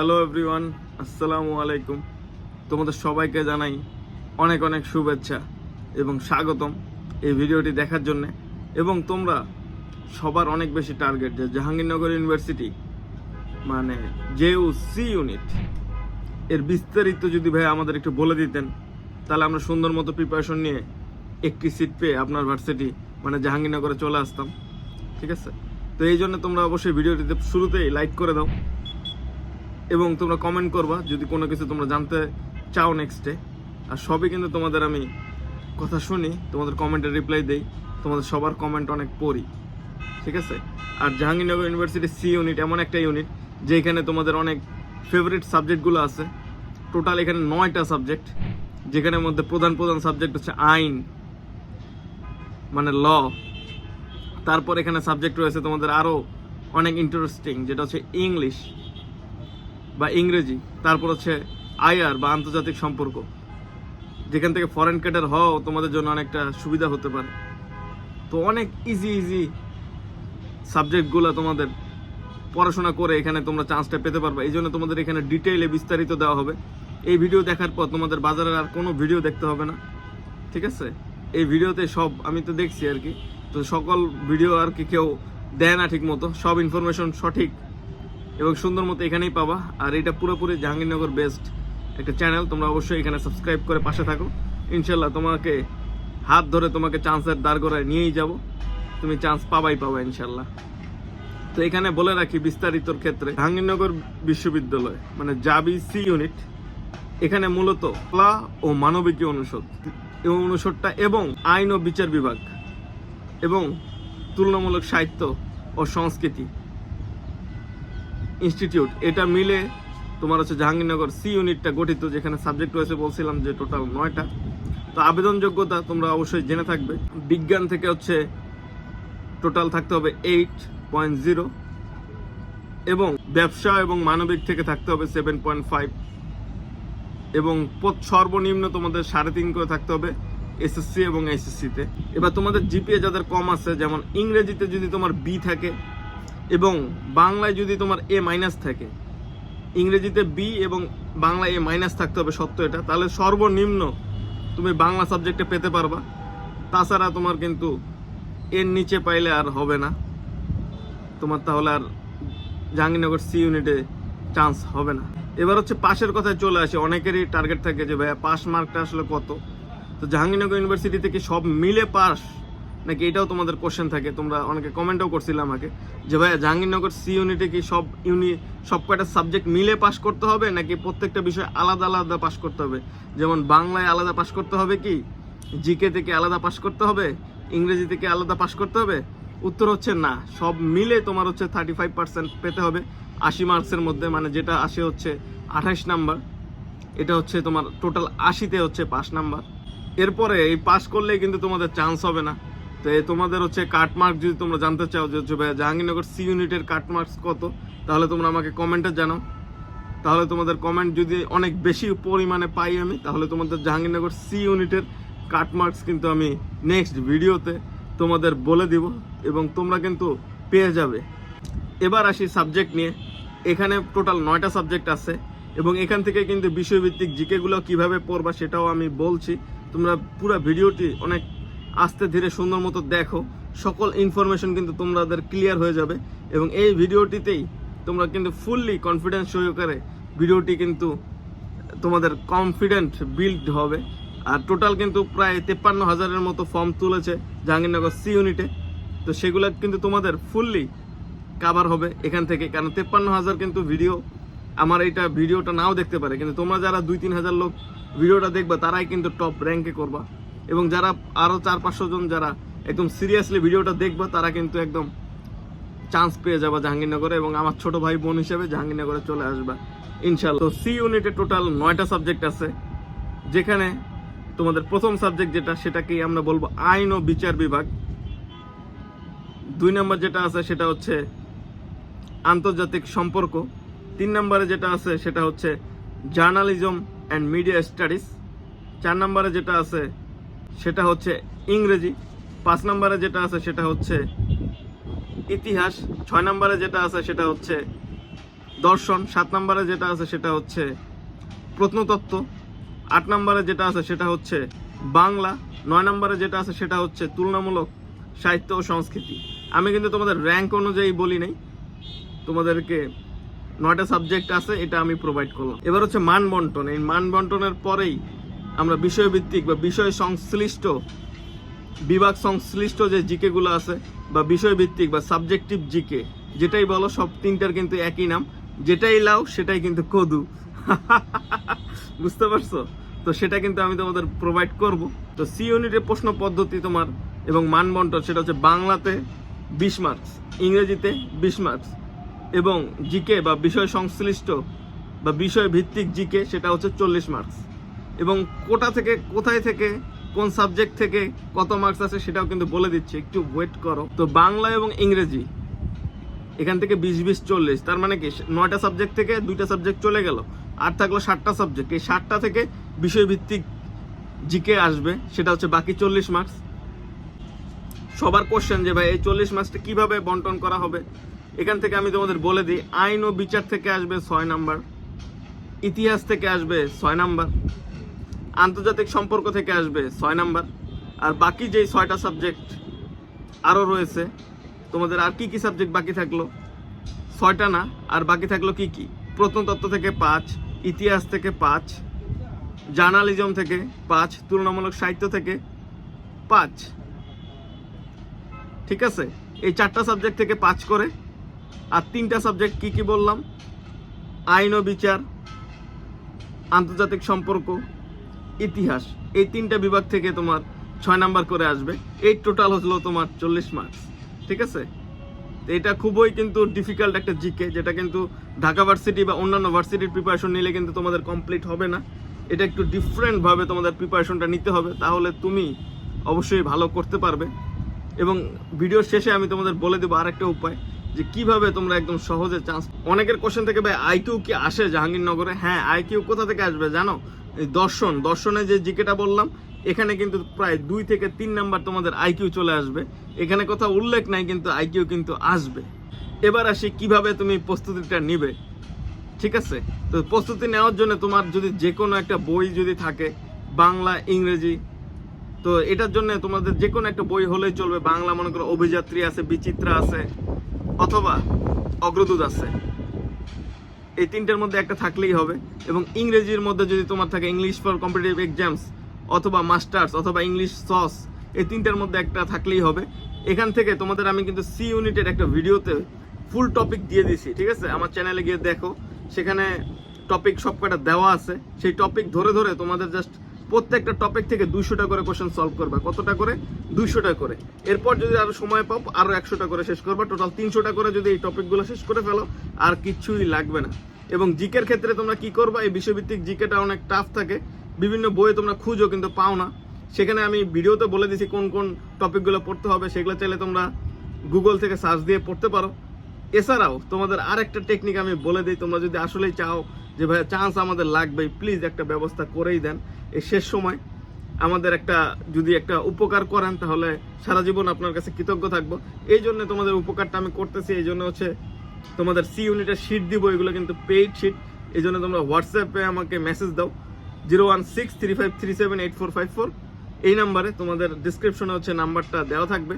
Hello everyone আসসালামু আলাইকুম তোমাদের সবাইকে জানাই অনেক অনেক শুভেচ্ছা এবং স্বাগতম এই ভিডিওটি দেখার জন্য। এবং তোমরা সবার অনেক বেশি টার্গেট যে জাহাঙ্গীরনগর ইউনিভার্সিটি মানে জেউ সি ইউনিট এর বিস্তারিত যদি ভাই আমাদের একটু বলে দিতেন, তাহলে আমরা সুন্দর মতো প্রিপারেশন নিয়ে একটি সিট পেয়ে আপনার ভার্সিটি মানে জাহাঙ্গীরনগরে চলে আসতাম। ঠিক আছে? তো এই জন্য তোমরা অবশ্যই ভিডিওটিতে শুরুতেই লাইক করে দাও। এবং তোমরা কমেন্ট করবা, যদি কোনো কিছু তোমরা জানতে চাও নেক্সটে আর সবই কিন্তু তোমাদের আমি কথা শুনি, তোমাদের কমেন্টের রিপ্লাই দেই, তোমাদের সবার কমেন্ট অনেক পড়ি, ঠিক আছে? আর জাহাঙ্গীরনগর ইউনিভার্সিটি সি ইউনিট এমন একটা ইউনিট যেখানে তোমাদের অনেক ফেভারিট সাবজেক্টগুলো আছে। টোটাল এখানে নয়টা সাবজেক্ট যেখানের মধ্যে প্রধান প্রধান সাবজেক্ট হচ্ছে আইন মানে ল তারপর এখানে সাবজেক্ট রয়েছে তোমাদের আরও অনেক ইন্টারেস্টিং যেটা হচ্ছে ইংলিশ বা ইংরেজি, তারপর হচ্ছে আইআর বা আন্তর্জাতিক সম্পর্ক। যেখান থেকে ফরেন ক্যাডার হও, তোমাদের জন্য অনেকটা সুবিধা হতে পারে। তো অনেক ইজি ইজি সাবজেক্টগুলো তোমাদের পড়াশোনা করে এখানে তোমরা চান্সটা পেতে পারবে। এই জন্য তোমাদের এখানে ডিটেইলে বিস্তারিত দেওয়া হবে। এই ভিডিও দেখার পর তোমাদের বাজারের আর কোনো ভিডিও দেখতে হবে না। ঠিক আছে? এই ভিডিওতে সব, আমি তো দেখছি আর কি। তো সকল ভিডিও আর কি কেউ দেয় না ঠিক মতো সব ইনফরমেশন সঠিক। এবং সুন্দর মতো এখানেই পাবা। আর এটা পুরোপুরি জাহাঙ্গীরনগর বেস্ট একটা চ্যানেল তোমরা অবশ্যই এখানে সাবস্ক্রাইব করে পাশে থাকো। ইনশাল্লাহ তোমাকে হাত ধরে তোমাকে চান্সের দাঁড় করায় নিয়েই যাব। তুমি চান্স পাবাই পাবা ইনশাল্লাহ তো এখানে বলে রাখি বিস্তারিতর ক্ষেত্রে, জাহাঙ্গীরনগর বিশ্ববিদ্যালয় মানে জাবি সি ইউনিট এখানে মূলত কলা ও মানবিকী অনুষদ। এই অনুষদটা এবং আইন ও বিচার বিভাগ, এবং তুলনামূলক সাহিত্য ও সংস্কৃতি। ইনস্টিটিউট। এটা মিলে তোমার হচ্ছে জাহাঙ্গীরনগর সি ইউনিটটা গঠিত, যেখানে সাবজেক্ট রয়েছে বলছিলাম যে টোটাল নয়টা। তো আবেদন যোগ্যতা তোমরা অবশ্যই জেনে থাকবে। বিজ্ঞান থেকে হচ্ছে টোটাল থাকতে হবে এইট পয়েন্ট জিরো এবং ব্যবসা এবং মানবিক থেকে থাকতে হবে সেভেন পয়েন্ট ফাইভ এবং সর্বনিম্ন তোমাদের সাড়ে তিন করে থাকতে হবে এসএসসি এবং এসএসসিতে এবার তোমাদের জিপিএ যাদের কম আছে, যেমন ইংরেজিতে যদি তোমার বি থাকে এবং বাংলায় যদি তোমার এ মাইনাস থাকে, ইংরেজিতে বি এবং বাংলায় এ মাইনাস থাকতে হবে সত্য এটা, তাহলে সর্বনিম্ন তুমি বাংলা সাবজেক্টে পেতে পারবা। তাছাড়া তোমার কিন্তু এর নিচে পাইলে আর হবে না। তোমার তাহলে আর জাহাঙ্গীরনগর সি ইউনিটে চান্স হবে না। এবার হচ্ছে পাশের কথায় চলে আসে, অনেকেরই টার্গেট থাকে যে, ভাইয়া পাস মার্কটা আসলে কত? তো জাহাঙ্গীরনগর ইউনিভার্সিটি থেকে সব মিলে পাস নাকি এটাও তোমাদের কোশ্চেন থাকে? তোমরা অনেকে কমেন্টও করছিলে আমাকে যে, ভাইয়া, জাহাঙ্গীরনগর সি ইউনিটে কি সব ইউনি সব কয়টা সাবজেক্ট মিলে পাস করতে হবে? নাকি প্রত্যেকটা বিষয় আলাদা আলাদা পাস করতে হবে? যেমন বাংলায় আলাদা পাস করতে হবে কি? জিকে থেকে আলাদা পাস করতে হবে? ইংরেজি থেকে আলাদা পাস করতে হবে? উত্তর হচ্ছে না। সব মিলে তোমার হচ্ছে থার্টি ফাইভ পার্সেন্ট পেতে হবে। আশি মার্কসের মধ্যে মানে যেটা আসে হচ্ছে আঠাশ নাম্বার। এটা হচ্ছে তোমার টোটাল আশিতে হচ্ছে পাস নাম্বার। এরপরে এই পাস করলেই কিন্তু তোমাদের চান্স হবে না। তো তোমাদের হচ্ছে কাটমার্ক যদি তোমরা জানতে চাও যে হচ্ছে জাহাঙ্গীরনগর সি ইউনিটের কাটমার্কস কত, তাহলে তোমরা আমাকে কমেন্টে জানাও। তাহলে তোমাদের কমেন্ট যদি অনেক বেশি পরিমাণে পাই আমি, তাহলে তোমাদের জাহাঙ্গীরনগর সি ইউনিটের কাটমার্কস কিন্তু আমি নেক্সট ভিডিওতে তোমাদের বলে দিব এবং তোমরা কিন্তু পেয়ে যাবে। এবার আসি সাবজেক্ট নিয়ে। এখানে টোটাল নয়টা সাবজেক্ট আছে এবং এখান থেকে কিন্তু বিষয়ভিত্তিক জিকেগুলো কীভাবে পড়বা সেটাও আমি বলছি। তোমরা পুরো ভিডিওটি অনেক আস্তে ধীরে সুন্দর মতো দেখো। সকল ইনফরমেশন কিন্তু তোমাদের ক্লিয়ার হয়ে যাবে এবং এই ভিডিওটিতেই তোমরা কিন্তু ফুললি কনফিডেন্স সহকারে ভিডিওটি কিন্তু তোমাদের কনফিডেন্ট বিল্ড হবে। আর টোটাল কিন্তু প্রায় তেপ্পান্ন হাজারের মতো ফর্ম তুলেছে জাহাঙ্গীরনগর সি ইউনিটে তো সেগুলো কিন্তু তোমাদের ফুললি কাভার হবে এখান থেকে। কারণ তেপ্পান্ন হাজার কিন্তু ভিডিও আমার এইটা ভিডিওটা নাও দেখতে পারে। কিন্তু তোমরা যারা দুই তিন হাজার লোক ভিডিওটা দেখবা, তারাই কিন্তু টপ র্যাঙ্কে করবা। এবং যারা আরও চার পাঁচশো জন যারা একদম সিরিয়াসলি ভিডিওটা দেখবে, তারা কিন্তু একদম চান্স পেয়ে যাবা জাহাঙ্গীরনগরে এবং আমার ছোট ভাই বোন হিসেবে জাহাঙ্গীরনগরে চলে আসবা। ইনশাল্লাহ তো সি ইউনিটে টোটাল নয়টা সাবজেক্ট আছে, যেখানে তোমাদের প্রথম সাবজেক্ট যেটা, সেটাকেই আমরা বলব আইন ও বিচার বিভাগ। দুই নম্বর যেটা আছে, সেটা হচ্ছে আন্তর্জাতিক সম্পর্ক। তিন নম্বরে যেটা আছে, সেটা হচ্ছে জার্নালিজম অ্যান্ড মিডিয়া স্টাডিজ চার নম্বরে যেটা আছে সেটা হচ্ছে ইংরেজি। পাঁচ নম্বরে যেটা আছে সেটা হচ্ছে ইতিহাস, ছয় নম্বরে যেটা আছে সেটা হচ্ছে দর্শন, সাত নম্বরে যেটা আছে সেটা হচ্ছে প্রত্নতত্ত্ব, আট নম্বরে যেটা আছে সেটা হচ্ছে বাংলা, নয় নম্বরে যেটা আছে সেটা হচ্ছে তুলনামূলক সাহিত্য ও সংস্কৃতি। আমি কিন্তু তোমাদের র্যাঙ্ক অনুযায়ী বলি নাই। তোমাদেরকে নয়টা সাবজেক্ট আছে, এটা আমি প্রোভাইড করলাম। এবার হচ্ছে মান বন্টন এই মান বন্টনের পরেই আমরা বিষয়ভিত্তিক বা বিষয় সংশ্লিষ্ট বিভাগ সংশ্লিষ্ট যে জিকে গুলো আছে, বা বিষয়ভিত্তিক বা সাবজেক্টিভ জিকে, যেটাই বলো সব তিনটার কিন্তু একই নাম, যেটাই লাও সেটাই কিন্তু কদু। বুঝতে পারছ? তো সেটা কিন্তু আমি তোমাদের প্রোভাইড করব। তো সি ইউনিটের প্রশ্ন পদ্ধতি তোমার এবং মান বন্টন সেটা হচ্ছে বাংলাতে বিশ মার্কস ইংরেজিতে বিশ মার্কস এবং জিকে বা বিষয় সংশ্লিষ্ট বা বিষয় ভিত্তিক জিকে সেটা হচ্ছে চল্লিশ মার্কস এবং কোটা থেকে কোথায় থেকে, কোন সাবজেক্ট থেকে কত মার্কস আছে সেটাও কিন্তু বলে দিচ্ছি। একটু ওয়েট করো। তো বাংলা এবং ইংরেজি, এখান থেকে বিশ বিশ, চল্লিশ। তার মানে কি? নয়টা সাবজেক্ট থেকে দুইটা সাবজেক্ট চলে গেল। আর থাকল ষাটটা সাবজেক্ট এই ষাটটা থেকে বিষয়ভিত্তিক জিকে আসবে, সেটা হচ্ছে বাকি চল্লিশ মার্কস সবার কোশ্চেন যে, ভাই, এই চল্লিশ মার্কসটা কীভাবে বন্টন করা হবে? এখান থেকে আমি তোমাদের বলে দিই, আইন ও বিচার থেকে আসবে ছয় নাম্বার ইতিহাস থেকে আসবে ছয় নাম্বার আন্তর্জাতিক সম্পর্ক থেকে আসবে ছয় নাম্বার। আর বাকি যেই ছয়টা সাবজেক্ট আরও রয়েছে, তোমাদের আর কি কি সাবজেক্ট বাকি থাকল? ছয়টা না, আর বাকি থাকল কি কি? প্রত্নতত্ত্ব থেকে পাঁচ, ইতিহাস থেকে পাঁচ, জার্নালিজম থেকে পাঁচ, তুলনামূলক সাহিত্য থেকে পাঁচ। ঠিক আছে? এই চারটা সাবজেক্ট থেকে পাঁচ করে। আর তিনটা সাবজেক্ট কি কি বললাম? আইন ও বিচার, আন্তর্জাতিক সম্পর্ক ইতিহাস। এই তিনটা বিভাগ থেকে তোমার ছয় নাম্বার করে আসবে। এই টোটাল হলো তোমার চল্লিশ মার্কস ঠিক আছে? এটা খুবই কিন্তু ডিফিকাল্ট একটা জিকে যেটা কিন্তু ঢাকা ভার্সিটি বা অন্যান্য ভার্সিটির প্রিপারেশন নিলে কিন্তু তোমাদের কমপ্লিট হবে না। এটা একটু ডিফারেন্টভাবে তোমাদের প্রিপারেশনটা নিতে হবে, তাহলে তুমি অবশ্যই ভালো করতে পারবে। এবং ভিডিওর শেষে আমি তোমাদের বলে দেবো আরেকটা উপায়, যে কীভাবে তোমরা একদম সহজে চান্স অনেকের কোশ্চেন থেকে ভাই আইকিউ কি আসে জাহাঙ্গীরনগরে? হ্যাঁ আইকিউ কোথা থেকে আসবে জানো? দর্শন, দর্শনে যে জিকেটা বললাম, এখানে কিন্তু প্রায় দুই থেকে তিন নাম্বার তোমাদের আইকিউ চলে আসবে। এখানে কোথাও উল্লেখ নাই, কিন্তু আইকিউ কিন্তু আসবে। এবার আসি কীভাবে তুমি প্রস্তুতিটা নিবে। ঠিক আছে? তো প্রস্তুতি নেওয়ার জন্য তোমার যদি যে কোনো একটা বই যদি থাকে, বাংলা, ইংরেজি, তো এটার জন্য তোমাদের যে কোনো একটা বই হলেই চলবে। বাংলা মনে করো অভিযাত্রী আছে, বিচিত্রা আছে, অথবা অগ্রদূত আছে। এই তিনটার মধ্যে একটা থাকলেই হবে। এবং ইংরেজির মধ্যে যদি তোমার থাকে ইংলিশ ফর কম্পিটিটিভ এক্সামস অথবা মাস্টার্স অথবা ইংলিশ সস এই তিনটার মধ্যে একটা থাকলেই হবে। এখান থেকে তোমাদের আমি কিন্তু সি ইউনিটের একটা ভিডিওতে ফুল টপিক দিয়ে দিছি ঠিক আছে? আমার চ্যানেলে গিয়ে দেখো। সেখানে টপিক সব কটা দেওয়া আছে। সেই টপিক ধরে ধরে তোমাদের জাস্ট প্রত্যেকটা টপিক থেকে দুইশোটা করে কোশ্চেন সলভ করবা। কতটা করে? দুইশোটা করে। এরপর যদি আরও সময় পাও, আরও একশোটা করে শেষ করবা। টোটাল তিনশোটা করে যদি এই টপিকগুলো শেষ করে ফেলো, আর কিচ্ছুই লাগবে না। এবং জিকের ক্ষেত্রে তোমরা কি করবা? এই বিষয়ভিত্তিক জিকেটা অনেক টাফ থাকে। বিভিন্ন বইয়ে তোমরা খুঁজো, কিন্তু পাও না। সেখানে আমি ভিডিওতে বলে দিছি কোন কোন টপিকগুলো পড়তে হবে। সেগুলো চাইলে তোমরা গুগল থেকে সার্চ দিয়ে পড়তে পারো। এছাড়াও তোমাদের আরেকটা টেকনিক আমি বলে দিই। তোমরা যদি আসলেই চাও যে ভাই চান্স আমাদের লাগবে প্লিজ একটা ব্যবস্থা করেই দেন। এই শেষ সময় আমাদের একটা, যদি একটা উপকার করেন, তাহলে সারা জীবন আপনার কাছে কৃতজ্ঞ থাকব। এই জন্য তোমাদের উপকারটা আমি করতেছি, এই জন্য হচ্ছে তোমাদের সি ইউনিটের শিট দিব, এগুলো কিন্তু পেইড শিট এই জন্য তোমরা হোয়াটসঅ্যাপে আমাকে মেসেজ দাও। Zero one six three five three seven eight four five four. এই নাম্বারে তোমাদের ডিসক্রিপশনে হচ্ছে নাম্বারটা দেওয়া থাকবে।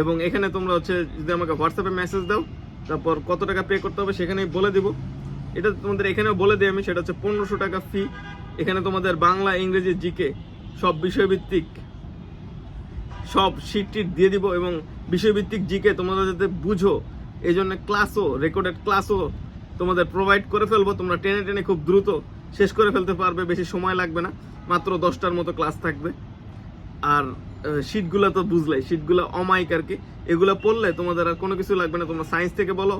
এবং এখানে তোমরা হচ্ছে যদি আমাকে হোয়াটসঅ্যাপে মেসেজ দাও, তারপর কত টাকা পে করতে হবে সেখানেই বলে দিব। এটা তোমাদের এখানেও বলে দিই আমি, সেটা হচ্ছে পনেরোশো টাকা ফি এখানে তোমাদের বাংলা, ইংরেজি জিকে সব বিষয়ভিত্তিক, সব শিট টিট দিয়ে দিব এবং বিষয়ভিত্তিক জিকে তোমরা যাতে বুঝো এই জন্য ক্লাসও রেকর্ডেড ক্লাসও তোমাদের প্রোভাইড করে ফেলব। তোমরা টেনে টেনে খুব দ্রুত শেষ করে ফেলতে পারবে, বেশি সময় লাগবে না, মাত্র দশটার মতো ক্লাস থাকবে। আর শিটগুলো তো বুঝলাই শিটগুলো অমাইক আর কি। এগুলো পড়লে তোমাদের আর কোনো কিছু লাগবে না, তোমরা সায়েন্স থেকে বলো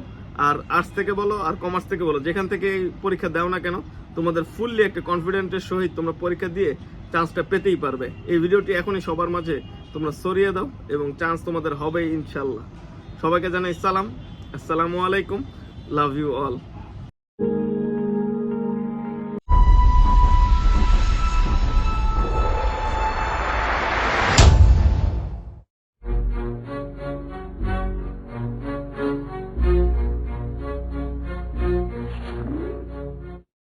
আর আর্টস থেকে বলো আর কমার্স থেকে বলো, যেখান থেকে পরীক্ষা দাও না কেন, তোমাদের ফুললি একটা কনফিডেন্টের সহিত তোমরা পরীক্ষা দিয়ে চান্সটা পেতেই পারবে। এই ভিডিওটি এখনই সবার মাঝে তোমরা সরিয়ে দাও এবং চান্স তোমাদের হবেই ইনশাল্লাহ। সবাইকে জানাই সালাম। আসসালামু আলাইকুম। Love you all